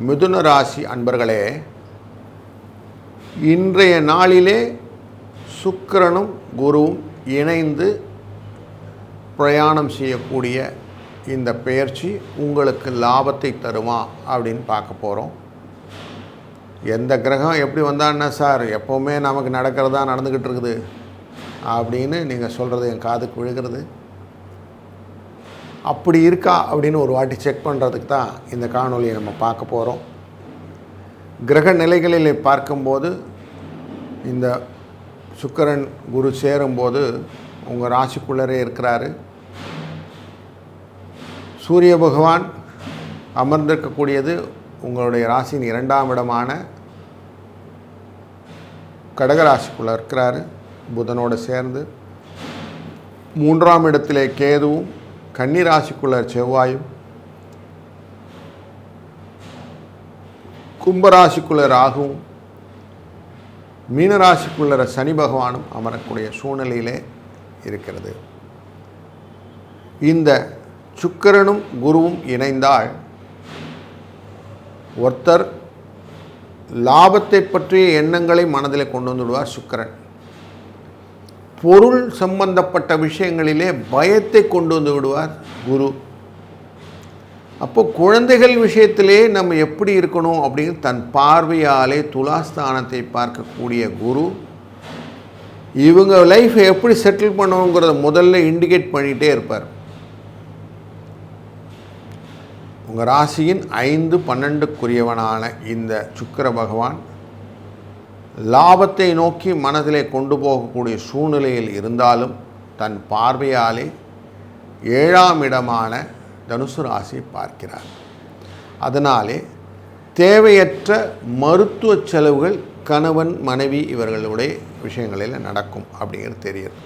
மிதுன ராசி அன்பர்களே இன்றைய நாளிலே சுக்கிரனும் குருவும் இணைந்து பிரயாணம் செய்யக்கூடிய இந்த பெயர்ச்சி உங்களுக்கு லாபத்தை தருமா அப்படின்னு பார்க்க போகிறோம் எந்த கிரகம் எப்படி வந்தான்னா சார்? எப்போவுமே நமக்கு நடக்கிறதா நடந்துக்கிட்டு இருக்குது. அப்படின்னு நீங்கள் சொல்கிறது என் காதுக்கு விழுகிறது. அப்படி இருக்கா அப்படின்னு ஒரு வாட்டி செக் பண்ணுறதுக்கு தான் இந்த காணொலியை நம்ம பார்க்க போகிறோம் கிரக நிலைகளில் பார்க்கும்போது இந்த சுக்கிரன் குரு சேரும்போது உங்கள் ராசிக்குள்ளரே இருக்கிறாரு. சூரிய பகவான் அமர்ந்திருக்கக்கூடியது உங்களுடைய ராசியின் இரண்டாம் இடமான கடகராசிக்குள்ளே இருக்கிறாரு. புதனோடு சேர்ந்து மூன்றாம் இடத்திலே கேதுவும் கன்னிராசிக்குள்ள செவ்வாயும் கும்பராசிக்குள்ள ராகுவும் மீனராசிக்குள்ள சனி பகவானும் அமரக்கூடிய சூழ்நிலையிலே இருக்கிறது. இந்த சுக்கிரனும் குருவும் இணைந்தால் ஒருத்தர் லாபத்தை பற்றிய எண்ணங்களை மனதில் கொண்டு வந்துடுவார் சுக்கிரன். பொருள் சம்பந்தப்பட்ட விஷயங்களிலே பயத்தை கொண்டு வந்து விடுவார் குரு. அப்போ குழந்தைகள் விஷயத்திலே நம்ம எப்படி இருக்கணும் அப்படின்னு தன் பார்வையாலே துலாஸ்தானத்தை பார்க்கக்கூடிய குரு. இவங்க லைஃப்பை எப்படி செட்டில் பண்ணணுங்கிறத முதல்ல இண்டிகேட் பண்ணிகிட்டே இருப்பார். உங்கள் ராசியின் ஐந்து பன்னெண்டுக்குரியவனான இந்த சுக்கிர பகவான் லாபத்தை நோக்கி மனதிலே கொண்டு போகக்கூடிய சூழ்நிலையில் இருந்தாலும் தன் பார்வையாலே ஏழாம் இடமான தனுசு ராசியை பார்க்கிறார். அதனாலே தேவையற்ற மருத்துவ செலவுகள் கணவன் மனைவி இவர்களுடைய விஷயங்களில் நடக்கும் அப்படிங்கிறது தெரியுது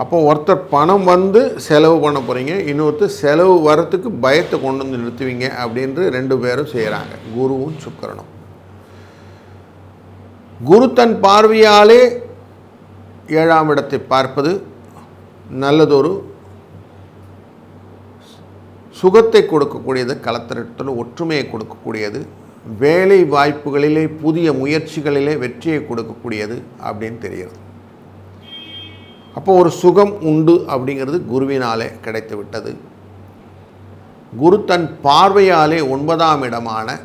அப்போ ஒருத்தர் பணம் வந்து செலவு பண்ண போகிறீங்க இன்னொருத்தர் செலவு வரத்துக்கு பயத்தை கொண்டு வந்து நிறுத்துவீங்க அப்படின்ட்டு ரெண்டு பேரும் செய்கிறாங்க குருவும் சுக்கரனும். குரு தன் பார்வையாலே ஏழாம் இடத்தை பார்ப்பது நல்லதொரு சுகத்தை கொடுக்கக்கூடியது கலத்திரத்தில் ஒற்றுமையை கொடுக்கக்கூடியது வேலை வாய்ப்புகளிலே புதிய முயற்சிகளிலே வெற்றியை கொடுக்கக்கூடியது அப்படின்னு தெரிகிறது. அப்போ ஒரு சுகம் உண்டு அப்படிங்கிறது குருவினாலே கிடைத்து விட்டது. குரு தன் பார்வையாலே ஒன்பதாம் இடமான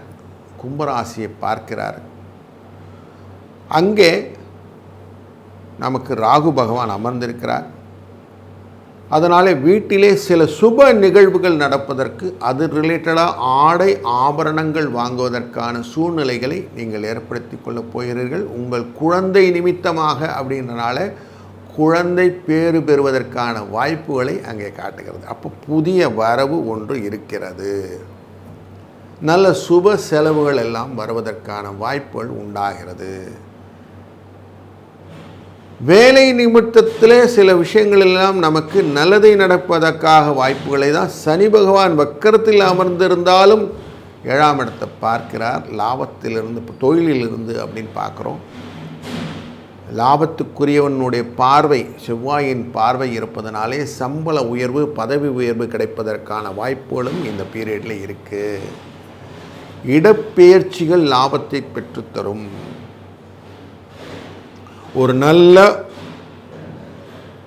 கும்பராசியை பார்க்கிறார். அங்கே நமக்கு ராகு பகவான் அமர்ந்திருக்கிறார். அதனாலே வீட்டிலே சில சுப நிகழ்வுகள் நடப்பதற்கு அது ரிலேட்டடாக ஆடை ஆபரணங்கள் வாங்குவதற்கான சூழ்நிலைகளை நீங்கள் ஏற்படுத்தி கொள்ளப் போகிறீர்கள். உங்கள் குழந்தை நிமித்தமாக அப்படின்றனால குழந்தை பேறு பெறுவதற்கான வாய்ப்புகளை அங்கே காட்டுகிறது. அப்போ புதிய வரவு ஒன்று இருக்கிறது. நல்ல சுப செலவுகள் எல்லாம் வருவதற்கான வாய்ப்புகள் உண்டாகிறது. வேலை நிமித்தத்தில் சில விஷயங்கள் எல்லாம் நமக்கு நல்லதை நடப்பதற்காக வாய்ப்புகளை தான் சனி பகவான் வக்கரத்தில் அமர்ந்திருந்தாலும் ஏழாம் இடத்தை பார்க்கிறார். லாபத்திலிருந்து தொழிலிலிருந்து அப்படின்னு பார்க்குறோம். லாபத்துக்குரியவனுடைய பார்வை செவ்வாயின் பார்வை இருப்பதனாலே சம்பள உயர்வு பதவி உயர்வு கிடைப்பதற்கான வாய்ப்புகளும் இந்த பீரியடில் இருக்குது இடப்பெயர்ச்சிகள் லாபத்தை பெற்றுத்தரும். ஒரு நல்ல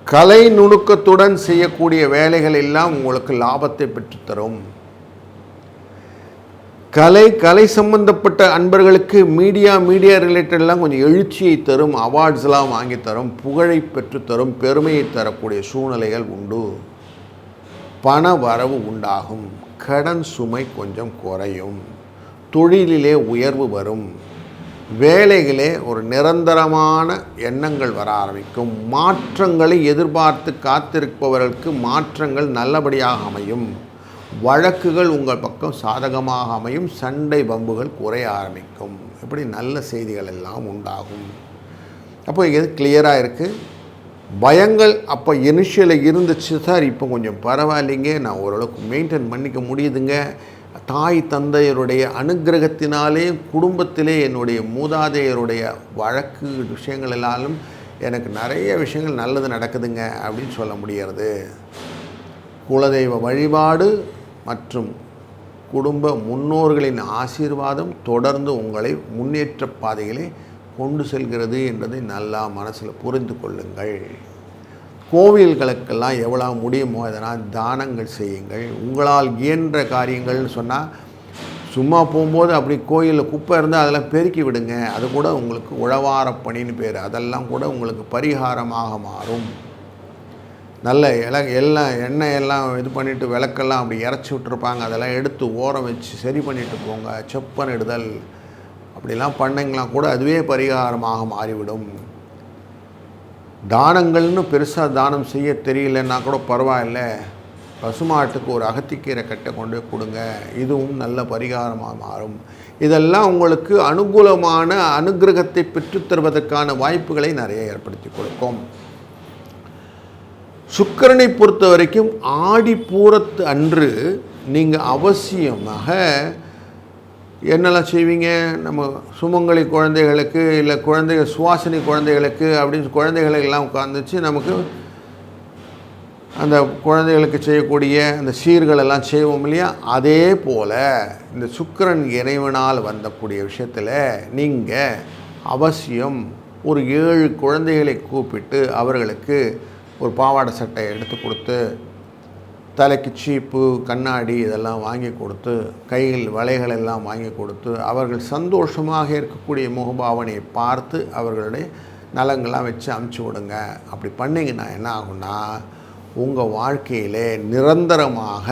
கலை நுணுக்கத்துடன் செய்யக்கூடிய வேலைகள் எல்லாம் உங்களுக்கு லாபத்தை பெற்றுத்தரும். கலை கலை சம்பந்தப்பட்ட அன்பர்களுக்கு மீடியா மீடியா ரிலேட்டட்லாம் கொஞ்சம் எழுச்சியை தரும் அவார்ட்ஸ்லாம் வாங்கி தரும் புகழை பெற்றுத்தரும் பெருமையை தரக்கூடிய சூழ்நிலைகள் உண்டு. பண வரவு உண்டாகும். கடன் சுமை கொஞ்சம் குறையும். தொழிலிலே உயர்வு வரும். வேலைகளே ஒரு நிரந்தரமான எண்ணங்கள் வர ஆரம்பிக்கும். மாற்றங்களை எதிர்பார்த்து காத்திருப்பவர்களுக்கு மாற்றங்கள் நல்லபடியாக அமையும். வழக்குகள் உங்கள் பக்கம் சாதகமாக அமையும். சண்டை பம்புகள் குறைய ஆரம்பிக்கும். இப்படி நல்ல செய்திகள் எல்லாம் உண்டாகும். அப்போ இது கிளியராக இருக்குது பயங்கள் அப்போ இனிஷியலில் இருந்துச்சு சார் இப்போ கொஞ்சம் பரவாயில்லைங்க. நான் ஓரளவுக்கு மெயின்டைன் பண்ணிக்க முடியுதுங்க. தாய் தந்தையருடைய அனுகிரகத்தினாலே குடும்பத்திலே என்னுடைய மூதாதையருடைய வழக்கு விஷயங்கள் எல்லாலும் எனக்கு நிறைய விஷயங்கள் நல்லது நடக்குதுங்க அப்படின்னு சொல்ல முடியறது. குலதெய்வ வழிபாடு மற்றும் குடும்ப முன்னோர்களின் ஆசீர்வாதம் தொடர்ந்து உங்களை முன்னேற்ற பாதைகளை கொண்டு செல்கிறது என்பதை நல்லா மனசில் புரிந்து கொள்ளுங்கள். கோவில்களுக்கெல்லாம் எவ்வளோ முடியுமோ அதனால் தானங்கள் செய்யுங்கள். உங்களால் இயன்ற காரியங்கள்னு சொன்னால் சும்மா போகும்போது அப்படி கோயிலில் குப்பை இருந்தால் அதெல்லாம் பெருக்கி விடுங்க. அது கூட உங்களுக்கு உழவார பணின்னு பேர். அதெல்லாம் கூட உங்களுக்கு பரிகாரமாக மாறும். நல்ல இல எல்லாம் எண்ணெய் எல்லாம் இது பண்ணிவிட்டு விளக்கெல்லாம் அப்படி இறச்சி விட்டுருப்பாங்க. அதெல்லாம் எடுத்து ஓரம் வச்சு சரி பண்ணிட்டு போங்க. செப்பனிடுதல் அப்படிலாம் பண்ணிங்கன்னா கூட அதுவே பரிகாரமாக மாறிவிடும். தானங்கள்னு பெருசாக தானம் செய்ய தெரியலன்னா கூட பரவாயில்ல. பசுமாட்டுக்கு ஒரு அகத்திக்கீரை கட்டை கொண்டு போய் கொடுங்க. இதுவும் நல்ல பரிகாரமாக மாறும். இதெல்லாம் உங்களுக்கு அனுகூலமான அனுகிரகத்தை பெற்றுத் தருவதற்கான வாய்ப்புகளை நிறைய ஏற்படுத்தி கொடுக்கும். சுக்கிரனை பொறுத்த வரைக்கும் ஆடி பூரத்து அன்று நீங்கள் அவசியமாக என்னெல்லாம் செய்வீங்க? நம்ம சுமங்கலி குழந்தைகளுக்கு இல்லை குழந்தைகள் சுவாசினி குழந்தைகளுக்கு அப்படின்னு குழந்தைகளை எல்லாம் உட்காந்துச்சு நமக்கு அந்த குழந்தைகளுக்கு செய்யக்கூடிய அந்த சீர்களெல்லாம் செய்வோம் இல்லையா? அதே போல் இந்த சுக்கிரன் இறைவனால் வந்தக்கூடிய விஷயத்தில் நீங்கள் அவசியம் ஒரு ஏழு குழந்தைகளை கூப்பிட்டு அவர்களுக்கு ஒரு பாவாடை சட்டை எடுத்து கொடுத்து தலைக்கு சீப்பு கண்ணாடி இதெல்லாம் வாங்கி கொடுத்து கையில் வலைகள் எல்லாம் வாங்கி கொடுத்து அவர்கள் சந்தோஷமாக இருக்கக்கூடிய முகபாவனையை பார்த்து அவர்களுடைய நலங்கள்லாம் வச்சு அமுச்சு விடுங்க. அப்படி பண்ணிங்கன்னா என்ன ஆகும்னா உங்கள் வாழ்க்கையிலே நிரந்தரமாக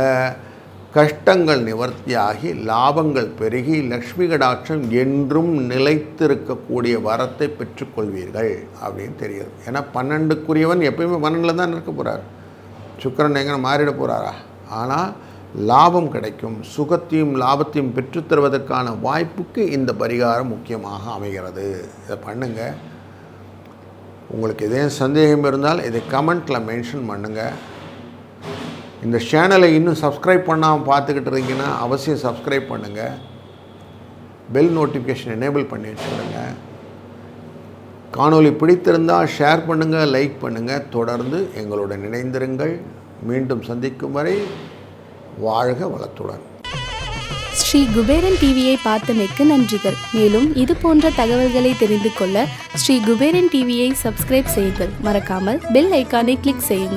கஷ்டங்கள் நிவர்த்தியாகி லாபங்கள் பெருகி லக்ஷ்மி கடாட்சம் என்றும் நிலைத்திருக்கக்கூடிய வரத்தை பெற்றுக்கொள்வீர்கள் அப்படின்னு தெரியுது ஏன்னா பன்னெண்டுக்குரியவன் எப்பயுமே பன்னெண்டில் தான் இருக்க போகிறார் சுக்கரன் எங்கே மாறிட போகிறாரா ஆனால் லாபம் கிடைக்கும். சுகத்தையும் லாபத்தையும் பெற்றுத்தருவதற்கான வாய்ப்புக்கு இந்த பரிகாரம் முக்கியமாக அமைகிறது. இதை பண்ணுங்கள் உங்களுக்கு எதையும் சந்தேகம் இருந்தால் இதை கமெண்ட்டில் மென்ஷன் பண்ணுங்கள் இந்த சேனலை இன்னும் சப்ஸ்கிரைப் பண்ணாமல் பார்த்துக்கிட்டு இருக்கீங்கன்னா அவசியம் சப்ஸ்கிரைப் பண்ணுங்கள் பெல் நோட்டிஃபிகேஷன் எனேபிள் பண்ணி வச்சுருங்க காணொளி பிடித்திருந்தால் ஷேர் பண்ணுங்கள் லைக் பண்ணுங்கள் தொடர்ந்து எங்களுடன் இணைந்திருங்கள். மீண்டும் சந்திக்கும் வரை வாழ்க வளத்துடன். ஸ்ரீ குபேரன் டிவியை பார்த்தமைக்கு நன்றிகள். மேலும் இது போன்ற தகவல்களை தெரிந்து கொள்ள ஸ்ரீ குபேரன் டிவியை சப்ஸ்கிரைப் செய்யுங்கள். மறக்காமல் பெல் ஐக்கானை கிளிக் செய்யுங்கள்.